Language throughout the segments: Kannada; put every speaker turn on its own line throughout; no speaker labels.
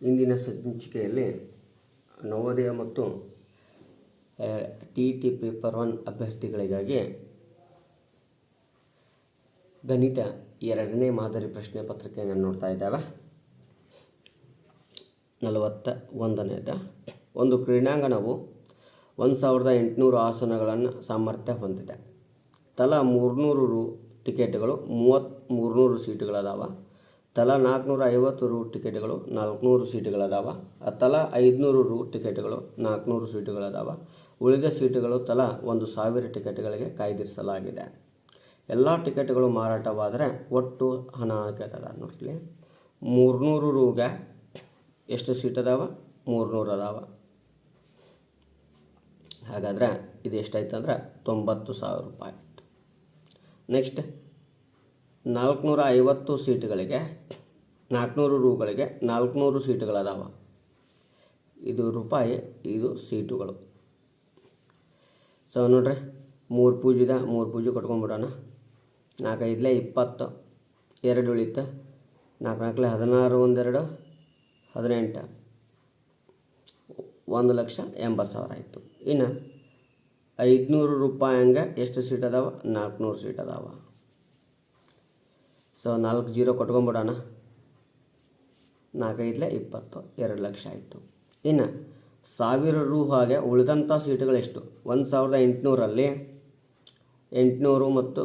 ಇಂದಿನ ಸಂಚಿಕೆಯಲ್ಲಿ ನವೋದಯ ಮತ್ತು ಟಿ ಟಿ ಪೇಪರ್ ಒನ್ ಅಭ್ಯರ್ಥಿಗಳಿಗಾಗಿ ಗಣಿತ ಎರಡನೇ ಮಾದರಿ ಪ್ರಶ್ನೆ ಪತ್ರಿಕೆಯನ್ನು ನೋಡ್ತಾ ಇದ್ದಾವೆ. ನಲವತ್ತ ಒಂದನೇದ ಒಂದು ಕ್ರೀಡಾಂಗಣವು ಒಂದು ಸಾವಿರದ ಎಂಟುನೂರು ಆಸನಗಳನ್ನು ಸಾಮರ್ಥ್ಯ ಹೊಂದಿದೆ. ತಲಾ ಮೂರುನೂರು ರು ಟಿಕೆಟ್ಗಳು, ಮೂವತ್ತ್ ಮೂರುನೂರು ಸೀಟುಗಳದಾವ. ತಲಾ ನಾಲ್ಕುನೂರ ಐವತ್ತು ರು ಟಿಕೆಟ್ಗಳು, ನಾಲ್ಕುನೂರು ಸೀಟುಗಳದಾವ. ತಲಾ ಐದುನೂರು ರು ಟಿಕೆಟ್ಗಳು, ನಾಲ್ಕುನೂರು ಸೀಟುಗಳದಾವ. ಉಳಿದ ಸೀಟುಗಳು ತಲಾ ಒಂದು ಸಾವಿರ ಟಿಕೆಟ್ಗಳಿಗೆ ಕಾಯ್ದಿರಿಸಲಾಗಿದೆ. ಎಲ್ಲ ಟಿಕೆಟ್ಗಳು ಮಾರಾಟವಾದರೆ ಒಟ್ಟು ಹಣ ಕೇಳ್ತದ ನೋಡ್ಲಿ. ಮೂರುನೂರು ರೂಗೆ ಎಷ್ಟು ಸೀಟ್ ಅದಾವ? ಮೂರುನೂರು ಅದಾವ. ಹಾಗಾದರೆ ಇದು ಎಷ್ಟಾಯ್ತಂದ್ರೆ ತೊಂಬತ್ತು ಸಾವಿರ ರೂಪಾಯಿ ನೆಕ್ಸ್ಟ್ ನಾಲ್ಕುನೂರ ಐವತ್ತು ಸೀಟ್ಗಳಿಗೆ, ನಾಲ್ಕುನೂರು ರೂಗಳಿಗೆ ನಾಲ್ಕುನೂರು ಸೀಟುಗಳದಾವ. ಇದು ರೂಪಾಯಿ, ಇದು ಸೀಟುಗಳು. ಸೊ ನೋಡ್ರಿ, ಮೂರು ಪೂಜಿದ ಮೂರು ಪೂಜೆ ಕಟ್ಕೊಂಡ್ಬಿಡೋಣ ನಾಲ್ಕೈದಲೇ ಇಪ್ಪತ್ತು, ಎರಡು ಉಳಿತು ನಾಲ್ಕು ನಾಲ್ಕಲೆ ಹದಿನಾರು, ಒಂದೆರಡು, ಹದಿನೆಂಟು. ಒಂದು ಲಕ್ಷ ಎಂಬತ್ತು ಸಾವಿರ ಆಯಿತು. ಇನ್ನು ಐದುನೂರು ರೂಪಾಯಿ ಹಂಗೆ ಎಷ್ಟು ಸೀಟ್ ಅದಾವ? ನಾಲ್ಕುನೂರು ಸೀಟ್ ಅದಾವ. ಸೊ ನಾಲ್ಕು ಜೀರೋ ಕೊಟ್ಕೊಂಬಿಡೋಣ. ನಾಲ್ಕೈದಲೆ ಇಪ್ಪತ್ತು, ಎರಡು ಲಕ್ಷ ಆಯಿತು. ಇನ್ನು, ಸಾವಿರ ರು ಹಾಗೆ ಉಳಿದಂಥ ಸೀಟುಗಳು ಎಷ್ಟು? ಒಂದು ಸಾವಿರದ ಎಂಟುನೂರಲ್ಲಿ ಎಂಟುನೂರು ಮತ್ತು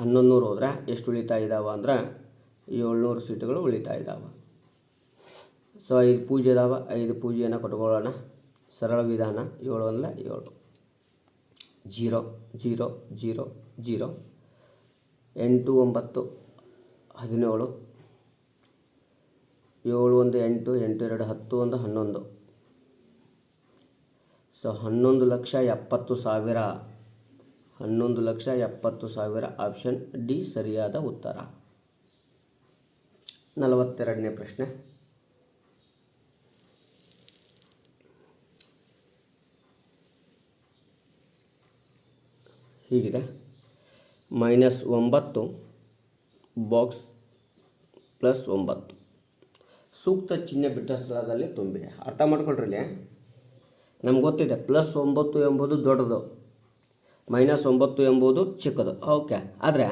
ಹನ್ನೊಂದು ನೂರು ಹೋದ್ರೆ ಎಷ್ಟು ಉಳಿತಾ ಇದ್ದಾವೆ ಅಂದ್ರೆ ಏಳ್ನೂರು ಸೀಟುಗಳು ಉಳಿತಾ ಇದ್ದಾವೆ ಸೊ ಐದು ಪೂಜೆ ಇದಾವೆ. ಐದು ಪೂಜೆಯನ್ನು ಕೊಟ್ಕೊಳ್ಳೋಣ. ಸರಳ ವಿಧಾನ ಏಳು ಅಲ್ಲ ಏಳು. Zero zero zero zero. ಎಂಟು ಒಂಬತ್ತು. ಹದಿನೇಳು, ಏಳು ಒಂದು ಎಂಟು ಎಂಟು ಎರಡು ಹತ್ತು ಒಂದು ಹನ್ನೊಂದು. ಸೊ, ಹನ್ನೊಂದು ಲಕ್ಷ ಎಪ್ಪತ್ತು ಸಾವಿರ. ಹನ್ನೊಂದು ಲಕ್ಷ ಎಪ್ಪತ್ತು ಸಾವಿರ ಆಪ್ಷನ್ ಡಿ ಸರಿಯಾದ ಉತ್ತರ. ನಲವತ್ತೆರಡನೇ ಪ್ರಶ್ನೆ. ಹೀಗಿದೆ. ಮೈನಸ್ ಒಂಬತ್ತು ಬಾಕ್ಸ್ ಪ್ಲಸ್ ಒಂಬತ್ತು. ಸೂಕ್ತ ಚಿಹ್ನೆ ಬಿಟ್ಟ ಸ್ಥಳದಲ್ಲಿ ತುಂಬಿದೆ. ಅರ್ಥ ಮಾಡ್ಕೊಳ್ರಿ ನಮ್ಗೆ ಗೊತ್ತಿದೆ, ಪ್ಲಸ್ ಒಂಬತ್ತು ಎಂಬುದು ದೊಡ್ಡದು, ಮೈನಸ್ ಒಂಬತ್ತು ಎಂಬುದು ಚಿಕ್ಕದು. ಓಕೆ. ಆದರೆ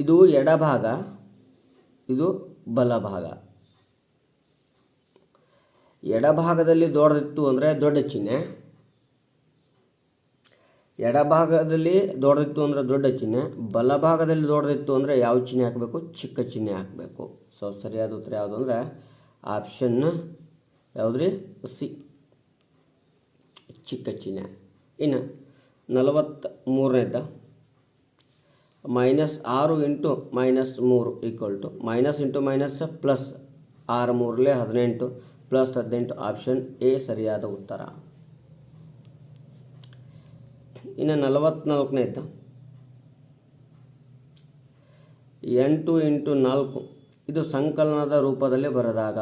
ಇದು ಎಡಭಾಗ, ಇದು ಬಲಭಾಗ. ಎಡಭಾಗದಲ್ಲಿ ದೊಡ್ಡದಿತ್ತು ಅಂದರೆ ದೊಡ್ಡ ಚಿಹ್ನೆ. ಎಡಭಾಗದಲ್ಲಿ ದೊಡ್ಡದಿತ್ತು ಅಂದರೆ ದೊಡ್ಡ ಚಿಹ್ನೆ, ಬಲಭಾಗದಲ್ಲಿ ದೊಡ್ಡದಿತ್ತು ಅಂದರೆ ಯಾವ ಚಿಹ್ನೆ ಹಾಕಬೇಕು? ಚಿಕ್ಕ ಚಿಹ್ನೆ ಹಾಕಬೇಕು. ಸೊ ಸರಿಯಾದ ಉತ್ತರ ಯಾವುದು ಅಂದರೆ ಆಪ್ಷನ್ ಯಾವುದ್ರಿ? ಸಿ. ಚಿಕ್ಕ ಚಿಹ್ನೆ. ಇನ್ನು ನಲವತ್ತ ಮೂರನೇದ ಮೈನಸ್ ಆರು ಇಂಟು ಮೈನಸ್ ಮೂರು equal to minus into minus plus ಆರು ಮೂರಲೇ ಹದಿನೆಂಟು ಪ್ಲಸ್ ಹದಿನೆಂಟು ಆಪ್ಷನ್ ಎ ಸರಿಯಾದ ಉತ್ತರ. ಇನ್ನು ನಲವತ್ನಾಲ್ಕನೇದು ಎಂಟು ಇಂಟು ನಾಲ್ಕು, ಇದು ಸಂಕಲನದ ರೂಪದಲ್ಲಿ ಬರೆದಾಗ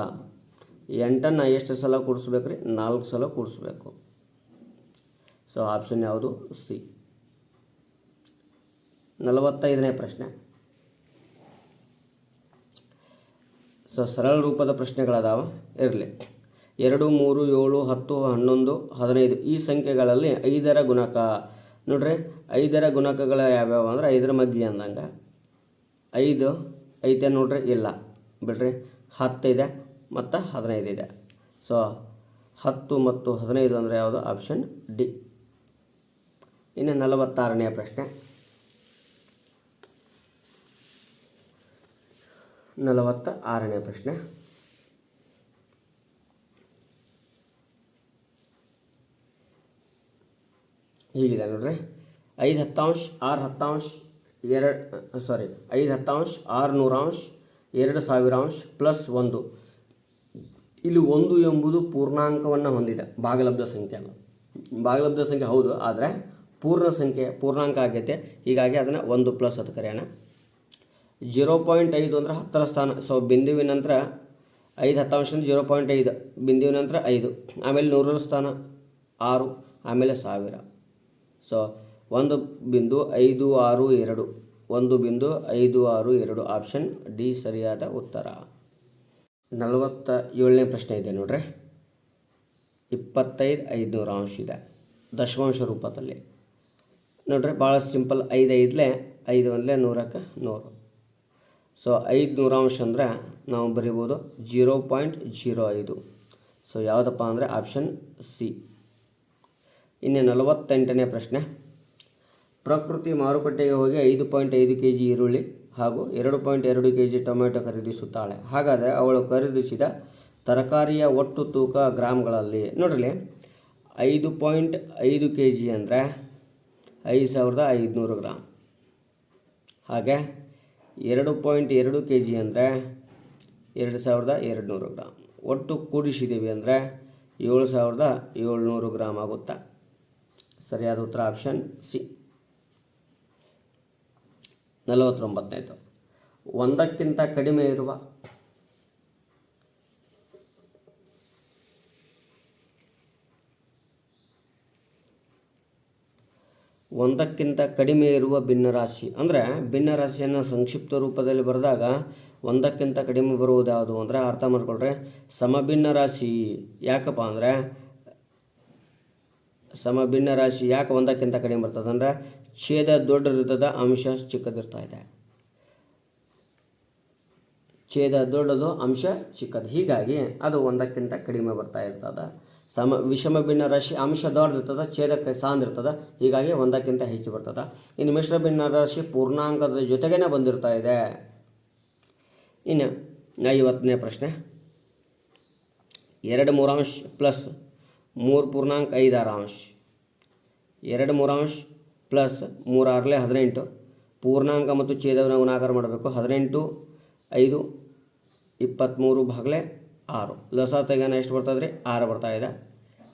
ಎಂಟನ್ನು ಎಷ್ಟು ಸಲ ಕೂಡಿಸ್ಬೇಕು ರೀ? ನಾಲ್ಕು ಸಲ ಕೂಡಿಸ್ಬೇಕು. ಸೊ ಆಪ್ಷನ್ ಯಾವುದು? ಸಿ ನಲವತ್ತೈದನೇ ಪ್ರಶ್ನೆ. ಸೊ ಸರಳ ರೂಪದ ಪ್ರಶ್ನೆಗಳದಾವ? ಇರಲಿ. ಎರಡು, ಮೂರು, ಏಳು, ಹತ್ತು, ಹನ್ನೊಂದು, ಹದಿನೈದು ಈ ಸಂಖ್ಯೆಗಳಲ್ಲಿ ಐದರ ಗುಣಕ ನೋಡ್ರಿ, ಐದರ ಗುಣಕಗಳು ಯಾವ್ಯಾವ ಅಂದ್ರೆ ಐದರ ಮಗ್ಗಿ ಅಂದಂಗೆ. ಐದು ಐತೆ ನೋಡ್ರಿ, ಇಲ್ಲ. ಬಿಡ್ರಿ ಹತ್ತಿದೆ ಮತ್ತು ಹದಿನೈದು ಇದೆ. ಸೊ ಹತ್ತು ಮತ್ತು ಹದಿನೈದು ಅಂದರೆ ಯಾವುದು? ಆಪ್ಷನ್ ಡಿ ಇನ್ನು ನಲವತ್ತಾರನೆಯ ಪ್ರಶ್ನೆ. ನಲವತ್ತ ಆರನೇ ಪ್ರಶ್ನೆ. ಹೀಗಿದೆ ನೋಡ್ರಿ. ಐದು ಹತ್ತಾಂಶ, ಆರು ಹತ್ತಾಂಶ, ಎರಡು ಸಾರಿ ಐದು ಹತ್ತಾಂಶ, ಆರು ನೂರಾಂಶ, ಎರಡು ಸಾವಿರಾಂಶ ಪ್ಲಸ್ ಒಂದು. ಇಲ್ಲಿ ಒಂದು ಎಂಬುದು ಪೂರ್ಣಾಂಕವನ್ನು ಹೊಂದಿದೆ, ಭಾಗಲಬ್ಧ ಸಂಖ್ಯೆ ಅಲ್ಲ ಭಾಗಲಬ್ಧ ಸಂಖ್ಯೆ ಹೌದು, ಆದರೆ ಪೂರ್ಣ ಸಂಖ್ಯೆ, ಪೂರ್ಣಾಂಕ ಆಗೈತೆ. ಹೀಗಾಗಿ ಅದನ್ನು ಒಂದು ಪ್ಲಸ್ ಅದು ಕರೆಯೋಣ. ಜೀರೋ ಪಾಯಿಂಟ್ ಐದು ಅಂದರೆ ಹತ್ತರ ಸ್ಥಾನ. ಸೊ ಬಿಂದುವಿನ ನಂತರ ಐದು ಹತ್ತಾಂಶ ಜೀರೋ ಪಾಯಿಂಟ್ ಐದು, ಬಿಂದುವಿನ ನಂತರ ಐದು, ಆಮೇಲೆ ನೂರರ ಸ್ಥಾನ ಆರು, ಆಮೇಲೆ ಸಾವಿರ. ಸೊ ಒಂದು ಬಿಂದು ಐದು ಆರು ಎರಡು. ಒಂದು ಬಿಂದು ಐದು ಆರು ಎರಡು. ಆಪ್ಷನ್ ಡಿ ಸರಿಯಾದ ಉತ್ತರ. ನಲವತ್ತ ಏಳನೇ ಪ್ರಶ್ನೆ ಇದೆ ನೋಡ್ರಿ. ಇಪ್ಪತ್ತೈದು ಐದುನೂರ ಅಂಶ ಇದೆ. ದಶಮಾಂಶ ರೂಪದಲ್ಲಿ. ನೋಡ್ರಿ, ಭಾಳ ಸಿಂಪಲ್. ಐದು ಐದಲೇ, ಐದು ಒಂದಲೇ ನೂರಕ್ಕೆ ನೂರು. ಸೊ ಐದು ನೂರಾಂಶ ಅಂದರೆ ನಾವು ಬರಿಬೋದು ಜೀರೋ ಪಾಯಿಂಟ್ ಜೀರೋ ಐದು. ಸೊ ಯಾವುದಪ್ಪ ಅಂದರೆ ಆಪ್ಷನ್ ಸಿ. ಇನ್ನು ನಲವತ್ತೆಂಟನೇ ಪ್ರಶ್ನೆ. ಪ್ರಕೃತಿ ಮಾರುಕಟ್ಟೆಗೆ ಹೋಗಿ ಐದು ಪಾಯಿಂಟ್ ಐದು ಕೆ ಜಿ ಈರುಳ್ಳಿ ಹಾಗೂ ಎರಡು ಪಾಯಿಂಟ್ ಎರಡು ಕೆ ಜಿ ಟೊಮೆಟೊ ಖರೀದಿಸುತ್ತಾಳೆ. ಹಾಗಾದರೆ ಅವಳು ಖರೀದಿಸಿದ ತರಕಾರಿಯ ಒಟ್ಟು ತೂಕ ಗ್ರಾಮ್ಗಳಲ್ಲಿ ನೋಡ್ರಿ, ಐದು ಪಾಯಿಂಟ್ ಐದು ಕೆ ಜಿ ಅಂದರೆ ಐದು ಸಾವಿರದ ಐದುನೂರು ಗ್ರಾಮ್ ಹಾಗೆ ಎರಡು ಪಾಯಿಂಟ್ ಎರಡು ಕೆ ಜಿ ಅಂದರೆ ಎರಡು ಸಾವಿರದ ಎರಡು ನೂರು ಗ್ರಾಮ್ ಒಟ್ಟು ಕೂಡಿಸಿದ್ದೀವಿ ಅಂದರೆ ಏಳು ಸಾವಿರದ ಏಳ್ನೂರು ಗ್ರಾಮ್ ಆಗುತ್ತಾ? ಸರಿಯಾದ ಉತ್ತರ ಆಪ್ಷನ್ ಸಿ. ನಲವತ್ತೊಂಬತ್ತನೇದು ಒಂದಕ್ಕಿಂತ ಕಡಿಮೆ ಇರುವ ಒಂದಕ್ಕಿಂತ ಕಡಿಮೆ ಇರುವ ಭಿನ್ನರಾಶಿ. ಅಂದರೆ ಭಿನ್ನರಾಶಿಯನ್ನು ಸಂಕ್ಷಿಪ್ತ ರೂಪದಲ್ಲಿ ಬರೆದಾಗ ಒಂದಕ್ಕಿಂತ ಕಡಿಮೆ ಬರುವುದು ಯಾವುದು? ಅಂದರೆ ಅರ್ಥ ಮಾಡ್ಕೊಳ್ರೆ. ಸಮಭಿನ್ನ ರಾಶಿ ಯಾಕಪ್ಪ ಅಂದರೆ ಸಮಭಿನ್ನ ರಾಶಿ ಯಾಕೆ ಒಂದಕ್ಕಿಂತ ಕಡಿಮೆ ಬರ್ತದೆ ಅಂದರೆ ಛೇದ ದೊಡ್ಡದಿರ್ತದೆ, ಅಂಶ ಚಿಕ್ಕದಿರ್ತಾ ಇದೆ. ಛೇದ ದೊಡ್ಡದು, ಅಂಶ ಚಿಕ್ಕದು. ಹೀಗಾಗಿ ಅದು ಒಂದಕ್ಕಿಂತ ಕಡಿಮೆ ಬರ್ತಾ ಇರ್ತದೆ. ಸಮ ವಿಷಮ ಭಿನ್ನ ರಾಶಿ, ಅಂಶ ದೊಡ್ಡದಿರ್ತದೆ, ಛೇದಕ್ಕೆ ಸಾಂದಿರ್ತದೆ, ಹೀಗಾಗಿ ಒಂದಕ್ಕಿಂತ ಹೆಚ್ಚು ಬರ್ತದೆ. ಇನ್ನು ಮಿಶ್ರ ಭಿನ್ನ ರಾಶಿ ಪೂರ್ಣಾಂಕದ ಜೊತೆಗೇನೆ ಬಂದಿರ್ತಾ ಇದೆ. ಇನ್ನು ಐವತ್ತನೇ ಪ್ರಶ್ನೆ. ಎರಡು ಮೂರಾಂಶ ಪ್ಲಸ್ ಮೂರು ಪೂರ್ಣಾಂಕ ಐದಾರು ಅಂಶ. ಎರಡು ಮೂರಾಂಶ ಪ್ಲಸ್ ಮೂರಾರಲೆ ಹದಿನೆಂಟು. ಪೂರ್ಣಾಂಕ ಮತ್ತು ಛೇದವನ್ನು ಗುಣಾಕಾರ ಮಾಡಬೇಕು. ಹದಿನೆಂಟು, ಐದು ಇಪ್ಪತ್ತ್ಮೂರು ಭಾಗಲೆ ಆರು. ಲಸ ತೆಗೆನ ಎಷ್ಟು ಬರ್ತದೆ ರೀ ಆರು ಬರ್ತಾಯಿದೆ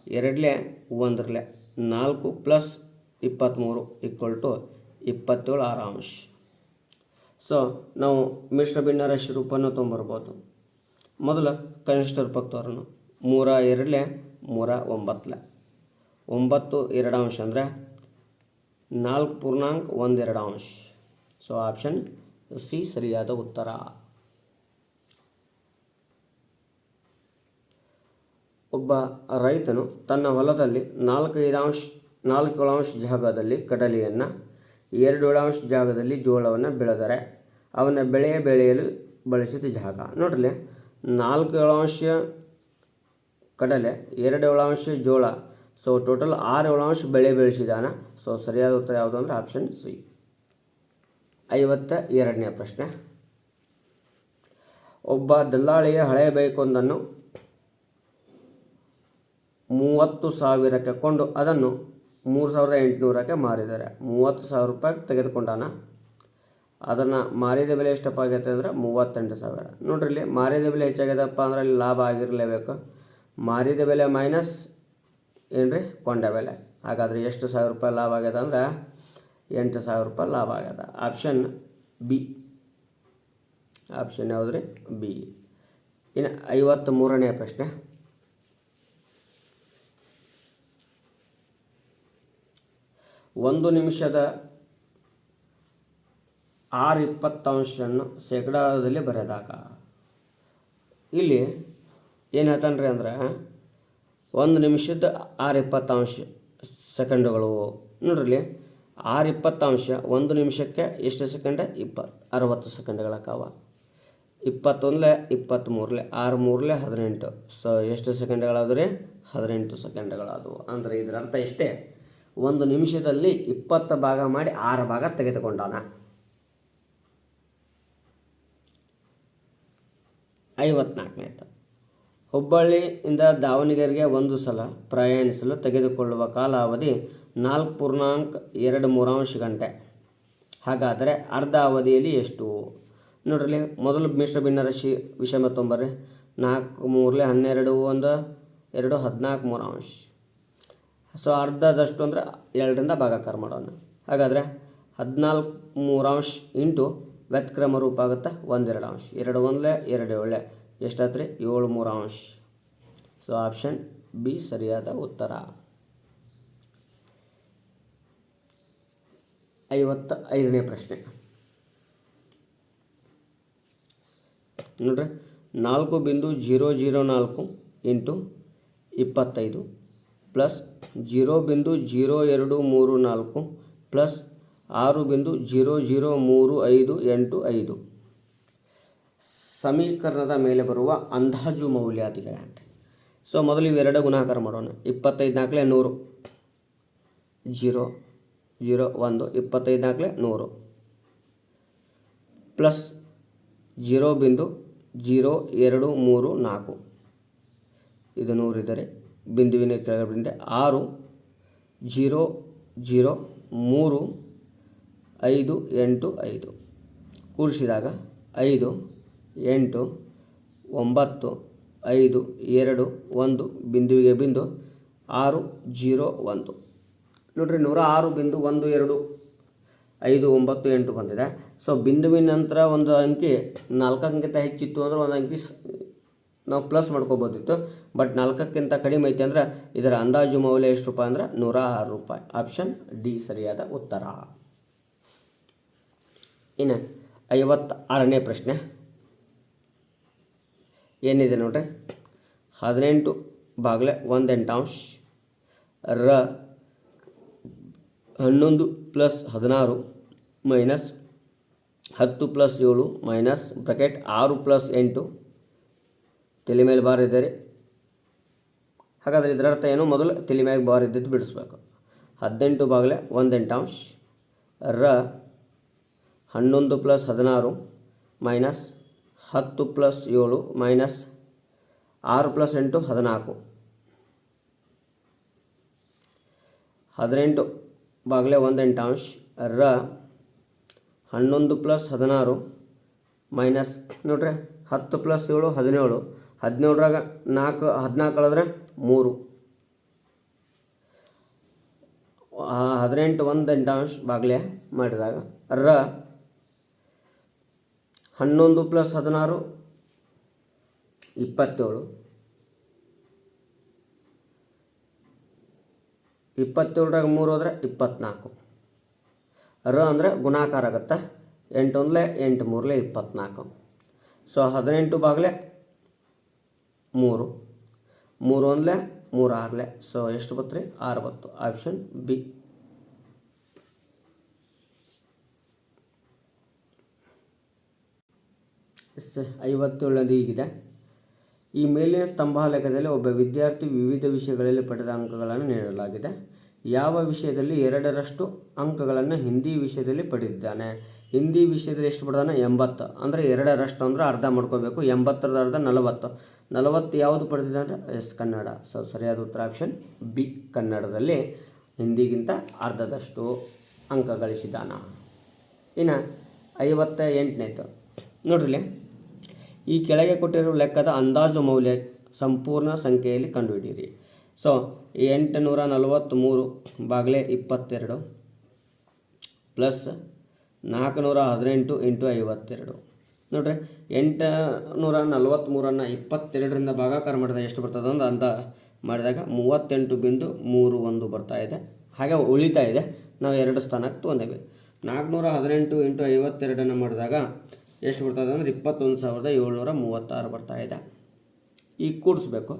ಎರಡಲೆ ಒಂದರಲೆ ನಾಲ್ಕು ಪ್ಲಸ್ ಇಪ್ಪತ್ತ್ಮೂರು ಈಕ್ವಲ್ ಟು ಇಪ್ಪತ್ತೇಳು ಆರು ಅಂಶ. ಸೊ, ನಾವು ಮಿಶ್ರ ಭಿನ್ನ ರೂಪವನ್ನು ತೊಗೊಂಬರ್ಬೋದು. ಮೊದಲು ಕನಿಷ್ಠ ರೂಪಕ್ತವ್ರನ್ನು ಮೂರ ಎರಡಲೆ, ಮೂರ ಒಂಬತ್ತಲೆ ಒಂಬತ್ತು ಎರಡು ಅಂಶ ಅಂದರೆ ನಾಲ್ಕು ಪೂರ್ಣಾಂಕ ಒಂದೆರಡು ಅಂಶ ಸೊ ಆಪ್ಷನ್ ಸಿ ಸರಿಯಾದ ಉತ್ತರ. ಒಬ್ಬ ರೈತನು ತನ್ನ ಹೊಲದಲ್ಲಿ ನಾಲ್ಕೈದಾಂಶ ಐದಾಂಶ, ನಾಲ್ಕು ಏಳಾಂಶ ಜಾಗದಲ್ಲಿ ಕಡಲೆಯನ್ನು, ಎರಡು ಏಳಾಂಶ ಜಾಗದಲ್ಲಿ ಜೋಳವನ್ನು ಬೆಳೆದರೆ ಅವನ ಬೆಳೆಯ ಬೆಳೆಯಲು ಬಳಸಿದ ಜಾಗ. ನೋಡ್ರಿ ನಾಲ್ಕು ಏಳಾಂಶ ಕಡಲೆ ಎರಡು ಏಳಾಂಶ ಜೋಳ. ಸೊ ಟೋಟಲ್ ಆರು ಏಳಾಂಶ ಬೆಳೆ ಬೆಳೆಸಿದಾನ. ಸೊ ಸರಿಯಾದ ಉತ್ತರ ಯಾವುದು ಅಂದರೆ ಆಪ್ಷನ್ ಸಿ ಐವತ್ತ ಎರಡನೇ ಪ್ರಶ್ನೆ. ಒಬ್ಬ ದಲ್ಲಾಳಿಯ ಹಳೆಯ ಬೈಕೊಂದನ್ನು ಮೂವತ್ತು ಸಾವಿರಕ್ಕೆ ಕೊಂಡು ಅದನ್ನು ಮೂರು ಸಾವಿರದ ಎಂಟುನೂರಕ್ಕೆ ಮಾರಿದ್ದಾರೆ. ಮೂವತ್ತು ಸಾವಿರ ರೂಪಾಯಿ ತೆಗೆದುಕೊಂಡಾನ. ಅದನ್ನು ಮಾರಿದ ಬೆಲೆ ಎಷ್ಟಪ್ಪ ಆಗೈತೆ ಅಂದರೆ ಮೂವತ್ತೆಂಟು ಸಾವಿರ. ನೋಡ್ರಿ ಇಲ್ಲಿ ಮಾರಿದ ಬೆಲೆ ಹೆಚ್ಚಾಗ್ಯದಪ್ಪ ಅಂದ್ರೆ ಅಲ್ಲಿ ಲಾಭ ಆಗಿರಲೇಬೇಕು. ಮಾರಿದ ಬೆಲೆ ಮೈನಸ್ ಏನು ರೀ? ಕೊಂಡ ಬೆಲೆ. ಹಾಗಾದರೆ ಎಷ್ಟು ಸಾವಿರ ರೂಪಾಯಿ ಲಾಭ ಆಗ್ಯದ ಅಂದ್ರೆ ಎಂಟು ಸಾವಿರ ರೂಪಾಯಿ ಲಾಭ ಆಗ್ಯದ. ಆಪ್ಷನ್ ಬಿ ಆಪ್ಷನ್ ಯಾವುದು ರೀ ಬಿ ಇನ್ನು ಐವತ್ತ್ ಮೂರನೇ ಪ್ರಶ್ನೆ. ಒಂದು ನಿಮಿಷದ ಆರು ಇಪ್ಪತ್ತಂಶನ್ನು ಶೇಕಡಾದಲ್ಲಿ ಬರೆದಾಗ ಇಲ್ಲಿ ಏನು ಹೇಳ್ತಾನೆ ಅಂದ್ರೆ, ಒಂದು ನಿಮಿಷದ ಆರು ಇಪ್ಪತ್ತಾಂಶ ಸೆಕೆಂಡುಗಳು. ನೋಡ್ರಿ ಆರು ಇಪ್ಪತ್ತಾಂಶ ಒಂದು ನಿಮಿಷಕ್ಕೆ ಎಷ್ಟು ಸೆಕೆಂಡ್? ಇಪ್ಪತ್ತು, ಅರವತ್ತು ಸೆಕೆಂಡ್ಗಳಕ್ಕಾವ ಇಪ್ಪತ್ತೊಂದಲೆ ಇಪ್ಪತ್ತ್ಮೂರಲೆ ಆರು ಮೂರಲೆ ಹದಿನೆಂಟು. ಸೊ ಎಷ್ಟು ಸೆಕೆಂಡ್ಗಳಾದವು ರೀ ಹದಿನೆಂಟು ಸೆಕೆಂಡ್ಗಳಾದವು. ಅಂದರೆ ಇದರ ಅರ್ಥ ಇಷ್ಟೇ ಒಂದು ನಿಮಿಷದಲ್ಲಿ ಇಪ್ಪತ್ತು ಭಾಗ ಮಾಡಿ ಆರು ಭಾಗ ತೆಗೆದುಕೊಂಡಾನ. ಐವತ್ನಾಲ್ಕನೇದು ಹುಬ್ಬಳ್ಳಿಯಿಂದ ದಾವಣಗೆರೆಗೆ ಒಂದು ಸಲ ಪ್ರಯಾಣಿಸಲು ತೆಗೆದುಕೊಳ್ಳುವ ಕಾಲಾವಧಿ ನಾಲ್ಕು ಪೂರ್ಣಾಂಕ ಎರಡು ಮೂರಾಂಶ ಗಂಟೆ. ಹಾಗಾದರೆ ಅರ್ಧ ಅವಧಿಯಲ್ಲಿ ಎಷ್ಟು? ನೋಡ್ರಿ, ಮೊದಲು ಮಿಶ್ರ ಭಿನ್ನರಾಶಿ ವಿಷಯ ತೊಂಬರ್ರಿ. ನಾಲ್ಕು ಮೂರಲೆ ಹನ್ನೆರಡು ಒಂದು ಎರಡು ಹದಿನಾಲ್ಕು ಮೂರಾಂಶ ಸೊ ಅರ್ಧದಷ್ಟು ಅಂದರೆ ಎರಡರಿಂದ ಭಾಗಾಕಾರ ಮಾಡೋಣ. ಹಾಗಾದರೆ ಹದಿನಾಲ್ಕು ಮೂರಾಂಶ ಇಂಟು ವ್ಯತ್ಕ್ರಮ ರೂಪ ಆಗುತ್ತೆ ಒಂದೆರಡು ಅಂಶ. ಎರಡು ಒಂದಲೆ ಎರಡು ಏಳೆ. ಎಷ್ಟಾಯ್ತು ರೀ ಏಳು ಅಂಶ ಸೊ ಆಪ್ಷನ್ ಬಿ ಸರಿಯಾದ ಉತ್ತರ. ಐವತ್ತ ಐದನೇ ಪ್ರಶ್ನೆ. ನೋಡ್ರಿ, ನಾಲ್ಕು ಬಿಂದು ಜೀರೋ ಜೀರೋ ನಾಲ್ಕು ಇಂಟು ಇಪ್ಪತ್ತೈದು ಪ್ಲಸ್ ಜೀರೋ ಬಿಂದು ಜೀರೋ ಎರಡು ಮೂರು ನಾಲ್ಕು ಪ್ಲಸ್ ಆರು ಬಿಂದು ಜೀರೋ ಜೀರೋ ಮೂರು ಐದು ಎಂಟು ಐದು. ಸಮೀಕರಣದ ಮೇಲೆ ಬರುವ ಅಂದಾಜು ಮೌಲ್ಯ ಅಂತ ಸೊ ಮೊದಲು ಇವೆರಡು ಗುಣಾಕಾರ ಮಾಡೋಣ. ಇಪ್ಪತ್ತೈದು ನಾಲ್ಕಲೆ ನೂರು. ಜೀರೋ ಜೀರೋ, ಒಂದು. ಇಪ್ಪತ್ತೈದು ನಾಲ್ಕಲೆ ನೂರು. ಪ್ಲಸ್ ಜೀರೋ ಬಿಂದು ಜೀರೋ, ಎರಡು, ಮೂರು, ನಾಲ್ಕು. ಇದು ನೂರಿದ್ದರೆ ಬಿಂದುವಿನ ಕೆಳಗಡೆ ಆರು, ಜೀರೋ ಜೀರೋ, ಮೂರು, ಐದು, ಎಂಟು, ಐದು. ಕೂಡಿಸಿದಾಗ ಐದು ಎಂಟು, ಒಂಬತ್ತು, ಐದು, ಎರಡು, ಒಂದು ಬಿಂದುವಿಗೆ ಬಿಂದು ಆರು, ಜೀರೋ, ಒಂದು. ನೋಡಿರಿ, ನೂರ ಆರು ಬಿಂದು ಒಂದು, ಎರಡು, ಐದು, ಒಂಬತ್ತು, ಎಂಟು ಬಂದಿದೆ. ಸೊ ಬಿಂದುವಿನ ನಂತರ ಒಂದು ಅಂಕಿ ನಾಲ್ಕಕ್ಕಿಂತ ಹೆಚ್ಚಿತ್ತು ಅಂದ್ರೆ ಒಂದು ಅಂಕಿ ನಾವು ಪ್ಲಸ್ ಮಾಡ್ಕೋಬೋದಿತ್ತು. ಬಟ್ ನಾಲ್ಕಕ್ಕಿಂತ ಕಡಿಮೆ ಐತೆ ಅಂದ್ರೆ ಇದರ ಅಂದಾಜು ಮೌಲ್ಯ ಎಷ್ಟು ರೂಪಾಯಿ ಅಂದ್ರೆ ನೂರ ಆರು ರೂಪಾಯಿ. ಆಪ್ಷನ್ ಡಿ ಸರಿಯಾದ ಉತ್ತರ. ಇನ್ನು ಐವತ್ತಾರನೇ ಪ್ರಶ್ನೆ. ಏನಿದೆ ನೋಡ್ರಿ? ಹದಿನೆಂಟು ಬಾಗಿಲೆ ಒಂದೆಂಟಾಂಶ ರ ಹನ್ನೊಂದು ಪ್ಲಸ್ ಹದಿನಾರು ಮೈನಸ್ ಹತ್ತು ಪ್ಲಸ್ ಏಳು ಮೈನಸ್ ಬ್ರಕೆಟ್ ಆರು ಪ್ಲಸ್ ಎಂಟು. ತಲೆ ಮೇಲೆ ಬಾರ್ ಇದ್ದಾರೆ ಹಾಗಾದರೆ ಇದರ ಅರ್ಥ ಏನು? ಮೊದಲು ತಲೆ ಮ್ಯಾಗೆ ಬಾರ್ ಇದ್ದಿದ್ದು ಬಿಡಿಸ್ಬೇಕು. ಹದಿನೆಂಟು ಬಾಗಿಲೆ ಒಂದೆಂಟಾಂಶ ರ ಹನ್ನೊಂದು ಪ್ಲಸ್ ಹದಿನಾರು ಮೈನಸ್ ಹತ್ತು ಪ್ಲಸ್ ಏಳು ಮೈನಸ್ ಆರು ಪ್ಲಸ್ ಎಂಟು ಹದಿನಾಲ್ಕು. ಹದಿನೆಂಟು ಬಾಗಲೆ ಒಂದು ಎಂಟಾಂಶ ರ ಹನ್ನೊಂದು ಪ್ಲಸ್ ಹದಿನಾರು ಮೈನಸ್ ನೋಡ್ರಿ, ಹತ್ತು ಪ್ಲಸ್ ಏಳು ಹದಿನೇಳು, ಹದಿನೇಳರಾಗ ನಾಲ್ಕು, ಹದಿನಾಲ್ಕು ಕಳೆದ್ರೆ ಮೂರು. ಹದಿನೆಂಟು ಒಂದು ಎಂಟಾಂಶ ಬಾಗ್ಲೆ ಮಾಡಿದಾಗ ರ ಹನ್ನೊಂದು ಪ್ಲಸ್ ಹದಿನಾರು, ಇಪ್ಪತ್ತೇಳು. ಇಪ್ಪತ್ತೇಳರಾಗ ಮೂರು ಹೋದ್ರೆ ಇಪ್ಪತ್ನಾಲ್ಕು. ರ ಅಂದರೆ ಗುಣಾಕಾರ ಆಗುತ್ತೆ. ಎಂಟು ಒಂದಲೇ ಎಂಟು, ಮೂರಲೆ ಇಪ್ಪತ್ನಾಲ್ಕು. ಸೊ ಹದಿನೆಂಟು ಬಾಗಲೆ ಮೂರು. ಮೂರು ಒಂದಲೇ ಮೂರು ಆರಲೆ ಸೊ ಎಷ್ಟು ಬತ್ತು ರೀ ಆರು ಬತ್ತು ಆಪ್ಷನ್ ಬಿ. ಎಸ್ ಐವತ್ತೇಳನೇದು ಹೀಗಿದೆ. ಈ ಮೇಲಿನ ಸ್ತಂಭಾಲೇಖದಲ್ಲಿ ಒಬ್ಬ ವಿದ್ಯಾರ್ಥಿ ವಿವಿಧ ವಿಷಯಗಳಲ್ಲಿ ಪಡೆದ ಅಂಕಗಳನ್ನು ನೀಡಲಾಗಿದೆ. ಯಾವ ವಿಷಯದಲ್ಲಿ ಎರಡರಷ್ಟು ಅಂಕಗಳನ್ನು ಹಿಂದಿ ವಿಷಯದಲ್ಲಿ ಪಡೆದಿದ್ದಾನೆ ಹಿಂದಿ ವಿಷಯದಲ್ಲಿ ಎಷ್ಟು ಪಡೆದಾನೆ ಎಂಬತ್ತು. ಅಂದರೆ ಎರಡರಷ್ಟು ಅಂದರೆ ಅರ್ಧ ಮಾಡ್ಕೋಬೇಕು. ಎಂಬತ್ತರದ ಅರ್ಧ ನಲವತ್ತು. ನಲವತ್ತು ಯಾವುದು ಪಡೆದಿದ್ದಾನೆ ಎಸ್ ಕನ್ನಡ. ಸೊ ಸರಿಯಾದ ಉತ್ತರ ಆಪ್ಷನ್ ಬಿ ಕನ್ನಡದಲ್ಲಿ. ಹಿಂದಿಗಿಂತ ಅರ್ಧದಷ್ಟು ಅಂಕ ಗಳಿಸಿದಾನ ಇನ್ನು ಐವತ್ತ ಎಂಟನೇದು. ನೋಡ್ರಿ ಈ ಕೆಳಗೆ ಕೊಟ್ಟಿರುವ ಲೆಕ್ಕದ ಅಂದಾಜು ಮೌಲ್ಯ ಸಂಪೂರ್ಣ ಸಂಖ್ಯೆಯಲ್ಲಿ ಕಂಡುಹಿಡಿಯಿರಿ. ಸೊ ಎಂಟುನೂರ ನಲವತ್ತ್ಮೂರು ಬಾಗಿಲೆ ಇಪ್ಪತ್ತೆರಡು ಪ್ಲಸ್ ನಾಲ್ಕುನೂರ ಹದಿನೆಂಟು ಇಂಟು ಐವತ್ತೆರಡು. ನೋಡ್ರಿ ಎಂಟು ನೂರ ನಲವತ್ತ್ಮೂರನ್ನು ಇಪ್ಪತ್ತೆರಡರಿಂದ ಭಾಗಾಕಾರ ಮಾಡಿದಾಗ ಎಷ್ಟು ಬರ್ತದೆ ಅಂತ ಅಂತ ಮಾಡಿದಾಗ ಮೂವತ್ತೆಂಟು ಬಿಂದು ಮೂರು ಒಂದು ಬರ್ತಾ ಇದೆ. ಹಾಗೆ ಉಳಿತಾ ಇದೆ. ನಾವು ಎರಡು ಸ್ಥಾನಕ್ಕೆ ತೊಗೊಂಡೇವೆ. ನಾಲ್ಕುನೂರ ಹದಿನೆಂಟು ಇಂಟು ಐವತ್ತೆರಡನ್ನು ಮಾಡಿದಾಗ ಎಷ್ಟು ಬರ್ತದೆ ಅಂದ್ರೆ ಇಪ್ಪತ್ತೊಂದು ಸಾವಿರದ ಏಳ್ನೂರ ಮೂವತ್ತಾರು ಬರ್ತಾ ಇದೆ. ಈಗ ಕೂಡಿಸ್ಬೇಕು.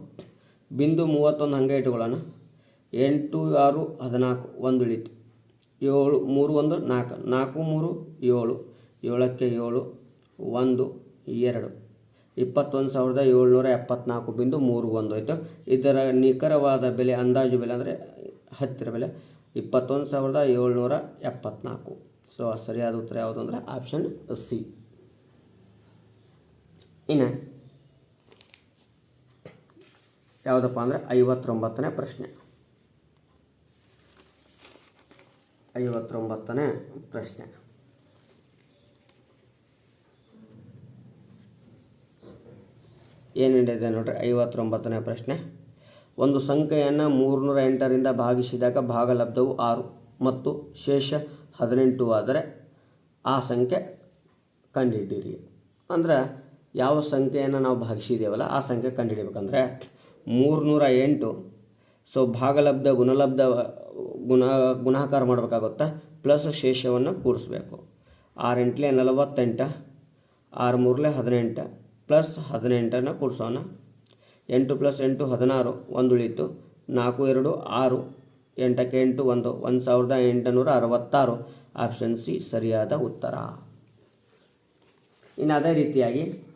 ಬಿಂದು ಮೂವತ್ತೊಂದು ಹಂಗೆ ಇಟ್ಕೊಳ್ಳೋಣ. ಎಂಟು, ಆರು, ಹದಿನಾಲ್ಕು, ಒಂದು ಇಳಿತು. ಏಳು, ಮೂರು, ಒಂದು, ನಾಲ್ಕು. ನಾಲ್ಕು, ಮೂರು, ಏಳು. ಏಳಕ್ಕೆ ಏಳು, ಒಂದು, ಎರಡು. ಇಪ್ಪತ್ತೊಂದು ಸಾವಿರದ ಏಳ್ನೂರ ಎಪ್ಪತ್ನಾಲ್ಕು ಬಿಂದು ಮೂರು, ಒಂದು ಆಯಿತು. ಇದರ ನಿಖರವಾದ ಬೆಲೆ, ಅಂದಾಜು ಬೆಲೆ ಅಂದರೆ ಹತ್ತಿರ ಬೆಲೆ ಇಪ್ಪತ್ತೊಂದು ಸಾವಿರದ ಏಳ್ನೂರ ಎಪ್ಪತ್ನಾಲ್ಕು. ಸೊ ಸರಿಯಾದ ಉತ್ತರ ಯಾವುದು ಅಂದರೆ ಆಪ್ಷನ್ ಸಿ ಇನ್ನು ಯಾವುದಪ್ಪ ಅಂದರೆ ಐವತ್ತೊಂಬತ್ತನೇ ಪ್ರಶ್ನೆ. ಐವತ್ತೊಂಬತ್ತನೇ ಪ್ರಶ್ನೆ. ಏನು ಹೇಳಿದೆ ನೋಡ್ರಿ, ಐವತ್ತೊಂಬತ್ತನೇ ಪ್ರಶ್ನೆ. ಒಂದು ಸಂಖ್ಯೆಯನ್ನು ಮೂರುನೂರ ಎಂಟರಿಂದ ಭಾಗಿಸಿದಾಗ ಭಾಗಲಬ್ಧವು ಆರು ಮತ್ತು ಶೇಷ ಹದಿನೆಂಟು ಆದರೆ ಆ ಸಂಖ್ಯೆ ಕಂಡುಹಿಡಿಯಿರಿ. ಅಂದ್ರೆ ಯಾವ ಸಂಖ್ಯೆಯನ್ನು ನಾವು ಭಾಗಿಸಿದ್ದೇವಲ್ಲ ಆ ಸಂಖ್ಯೆ ಕಂಡುಹಿಡಿಬೇಕಂದ್ರೆ ಮೂರುನೂರ ಎಂಟು ಸೊ ಭಾಗಲಬ್ಧ, ಗುಣಲಬ್ಧ, ಗುಣ, ಗುಣಾಕಾರ ಮಾಡಬೇಕಾಗುತ್ತೆ. ಪ್ಲಸ್ ಶೇಷವನ್ನು ಕೂರಿಸ್ಬೇಕು. ಆರೆಂಟ್ಲೆ ನಲವತ್ತೆಂಟು ಆರು ಮೂರಲೆ ಹದಿನೆಂಟು ಪ್ಲಸ್ ಹದಿನೆಂಟನ್ನು ಕೂಡಿಸೋಣ ಎಂಟು ಪ್ಲಸ್ ಎಂಟು ಹದಿನಾರು ಒಂದು ಉಳಿತು ನಾಲ್ಕು, ಎರಡು, ಆರು. ಎಂಟಕ್ಕೆ ಎಂಟು, ಒಂದು. ಒಂದು ಸಾವಿರದ ಎಂಟುನೂರ ಅರವತ್ತಾರು. ಆಪ್ಷನ್ ಸಿ ಸರಿಯಾದ ಉತ್ತರ. ಇನ್ನು ಅದೇ ರೀತಿಯಾಗಿ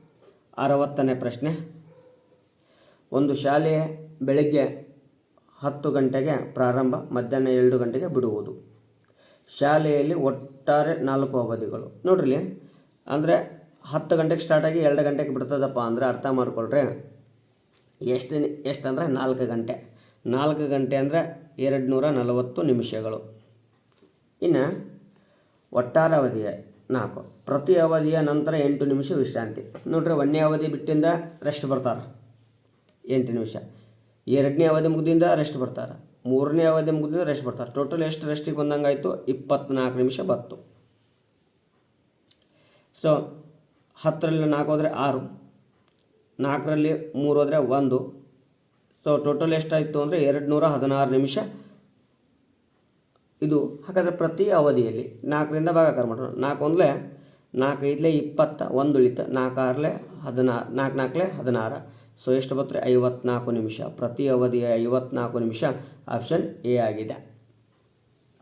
ಅರವತ್ತನೇ ಪ್ರಶ್ನೆ. ಒಂದು ಶಾಲೆ ಬೆಳಗ್ಗೆ ಹತ್ತು ಗಂಟೆಗೆ ಪ್ರಾರಂಭ, ಮಧ್ಯಾಹ್ನ ಎರಡು ಗಂಟೆಗೆ ಬಿಡುವುದು. ಶಾಲೆಯಲ್ಲಿ ಒಟ್ಟಾರೆ ನಾಲ್ಕು ಅವಧಿಗಳು. ನೋಡ್ರಿ, ಅಂದರೆ ಹತ್ತು ಗಂಟೆಗೆ ಸ್ಟಾರ್ಟ್ ಆಗಿ ಎರಡು ಗಂಟೆಗೆ ಬಿಡ್ತದಪ್ಪ ಅಂದರೆ ಅರ್ಥ ಮಾಡಿಕೊಳ್ರಿ. ಎಷ್ಟು ಎಷ್ಟು ಅಂದರೆ ನಾಲ್ಕು ಗಂಟೆ. ನಾಲ್ಕು ಗಂಟೆ ಅಂದರೆ ಎರಡು ನೂರ ನಲವತ್ತು ನಿಮಿಷಗಳು. ಇನ್ನು ಒಟ್ಟಾರೆ ಅವಧಿ ನಾಲ್ಕು. ಪ್ರತಿ ಅವಧಿಯ ನಂತರ ಎಂಟು ನಿಮಿಷ ವಿಶ್ರಾಂತಿ. ನೋಡ್ರಿ, ಒಂದನೇ ಅವಧಿ ಬಿಟ್ಟಿಂದ ರೆಸ್ಟ್ ಬರ್ತಾರೆ. ಎಂಟು ನಿಮಿಷ. ಎರಡನೇ ಅವಧಿ ಮುಗಿದಿಂದ ರೆಸ್ಟ್ ಬರ್ತಾರೆ. ಮೂರನೇ ಅವಧಿ ಮುಗಿದಿಂದ ರೆಸ್ಟ್ ಬರ್ತಾರೆ. ಟೋಟಲ್ ಎಷ್ಟು ರೆಸ್ಟಿಗೆ ಬಂದಂಗಾಯಿತು? ಇಪ್ಪತ್ನಾಲ್ಕು ನಿಮಿಷ ಬತ್ತು. ಸೊ ಹತ್ತರಲ್ಲಿ ನಾಲ್ಕು ಹೋದರೆ ಆರು. ನಾಲ್ಕರಲ್ಲಿ ಮೂರು ಹೋದರೆ ಒಂದು. ಸೊ ಟೋಟಲ್ ಎಷ್ಟಾಯಿತು ಅಂದರೆ ಎರಡು ನೂರ ಹದಿನಾರು ನಿಮಿಷ. ಇದು ಹಾಗಾದರೆ ಪ್ರತಿ ಅವಧಿಯಲ್ಲಿ ನಾಲ್ಕರಿಂದ ಭಾಗಾಕಾರ ಮಾಡೋಣ ನಾಲ್ಕು ಒಂದಲೇ, ನಾಲ್ಕು ಐದಲೇ ಇಪ್ಪತ್ತ, ಒಂದು ಉಳಿತ ನಾಲ್ಕು ಆರಲೆ ಹದಿನಾರು, ನಾಲ್ಕು ನಾಲ್ಕಲೆ ಹದಿನಾರು. ಸೊ ಎಷ್ಟು ಬರ್ತದೆ? ಐವತ್ನಾಲ್ಕು ನಿಮಿಷ. ಪ್ರತಿ ಅವಧಿಯ ಐವತ್ನಾಲ್ಕು ನಿಮಿಷ. ಆಪ್ಷನ್ ಎ ಆಗಿದೆ.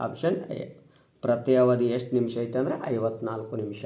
ಆಪ್ಷನ್ ಎ ಪ್ರತಿ ಅವಧಿ ಎಷ್ಟು ನಿಮಿಷ ಐತೆ ಅಂದರೆ ಐವತ್ನಾಲ್ಕು ನಿಮಿಷ.